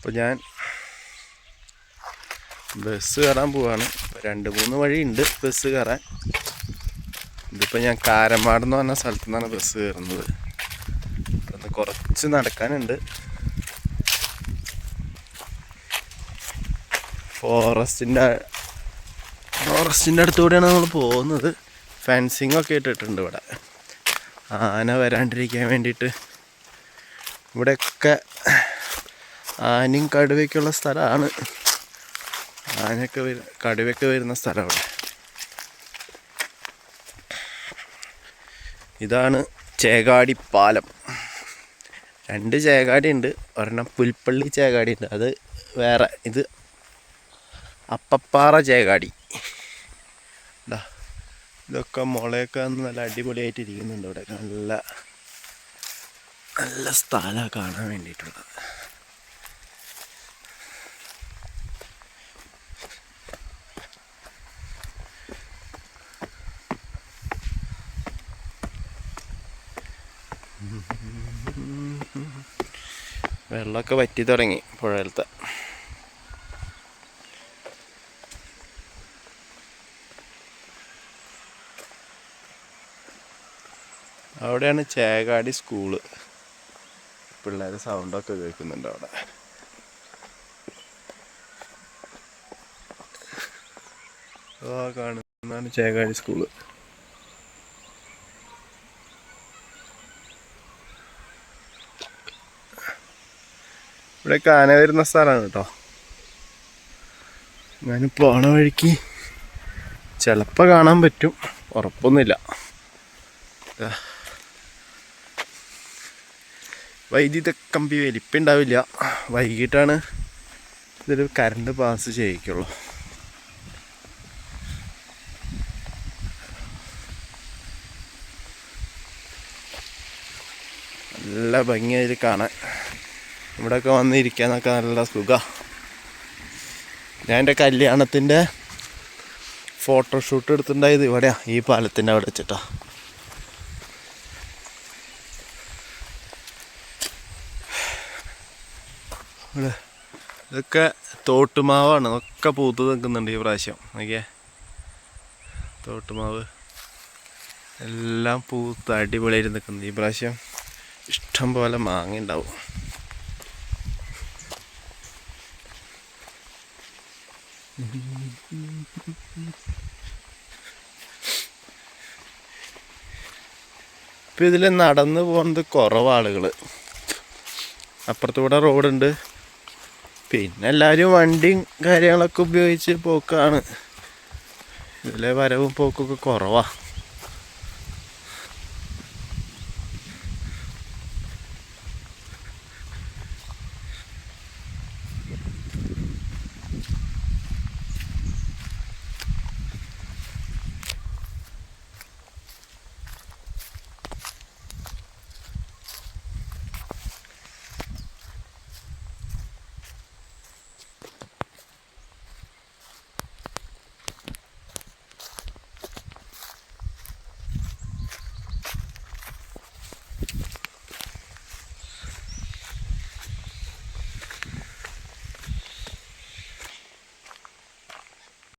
അപ്പോൾ ഞാൻ ബസ് കയറാൻ പോവാണ്. രണ്ട് മൂന്ന് വഴിയുണ്ട് ബസ് കയറാൻ. ഇതിപ്പോൾ ഞാൻ കാരമാട് എന്ന് പറഞ്ഞ സ്ഥലത്തു നിന്നാണ് ബസ് കയറുന്നത്. അത് കുറച്ച് നടക്കാനുണ്ട്. ഫോറസ്റ്റിന്റെ ഫോറസ്റ്റിന്റെ അടുത്തൂടെയാണ് നമ്മൾ പോകുന്നത്. ഫെൻസിങ് ഒക്കെ ഇട്ടിട്ടുണ്ട് ഇവിടെ. ആന വരാണ്ടിരിക്കാൻ വേണ്ടിയിട്ട്. ഇവിടെയൊക്കെ ആനയും കടുവയ്ക്കുള്ള സ്ഥലമാണ്. ആനയൊക്കെ വരും കടുവയൊക്കെ വരുന്ന സ്ഥലമാണ് ഇതാണ് ചേകാടി പാലം. രണ്ട് ചേകാടി ഉണ്ട്. ഒരെണ്ണം പുൽപ്പള്ളി ചേകാടി ഉണ്ട്. അത് വേറെ ഇത് അപ്പപ്പാറ ചേകാടി. ഇതാ ഇതൊക്കെ മുളയൊക്കെ നല്ല അടിപൊളിയായിട്ട് ഇരിക്കുന്നുണ്ട് ഇവിടെ. നല്ല നല്ല സ്ഥലമാണ് കാണാൻ വേണ്ടിയിട്ടുള്ളത്. വെള്ളമൊക്കെ വറ്റി തുടങ്ങി പുഴയിലത്തെ. അവിടെയാണ് ചേകാടി സ്കൂൾ. പിള്ളേർ സൗണ്ടൊക്കെ കേൾക്കുന്നുണ്ട് അവിടെ. ആ കാണുന്നതാണ് ചേകാടി സ്കൂൾ. ഇവിടെ കാന വരുന്ന സ്ഥലമാണ് കേട്ടോ. ഞാൻ പോണ വഴിക്ക് ചിലപ്പോൾ കാണാൻ പറ്റും. ഉറപ്പൊന്നുമില്ല. വൈദ്യുത കമ്പി വലിപ്പുണ്ടാവില്ല വൈകിട്ടാണ് ഇതിൽ കറണ്ട് പാസ് ചെയ്യിക്കുള്ളൂ. നല്ല ഭംഗിയായിട്ട് കാണാൻ ഇവിടെയൊക്കെ വന്നിരിക്കാനൊക്കെ നല്ല സുഖ. ഞാൻ എന്റെ കല്യാണത്തിന്റെ ഫോട്ടോഷൂട്ട് എടുത്തിട്ടുണ്ടായത് ഇവിടെയാ ഈ പാലത്തിന്റെ അവിടെ വെച്ചിട്ടാ. ഇവിടെ ഇതൊക്കെ തോട്ടുമാവാണ് ഒക്കെ പൂത്ത് നിൽക്കുന്നുണ്ട് ഈ പ്രാവശ്യം. നോക്കിയേ. തോട്ടുമാവ് എല്ലാം പൂത്ത് അടിപൊളിയായിട്ട് നിൽക്കുന്നത് ഈ പ്രാവശ്യം ഇഷ്ടം പോലെ മാങ്ങ ഉണ്ടാവും. ഇപ്പം ഇതിൽ നടന്ന് പോകുന്നത് കുറവ് ആളുകൾ അപ്പുറത്തൂടെ റോഡുണ്ട്. പിന്നെ എല്ലാവരും വണ്ടിയും കാര്യങ്ങളൊക്കെ ഉപയോഗിച്ച് പോക്കാണ്. ഇതിലെ വരവും പോക്കൊക്കെ കുറവാണ്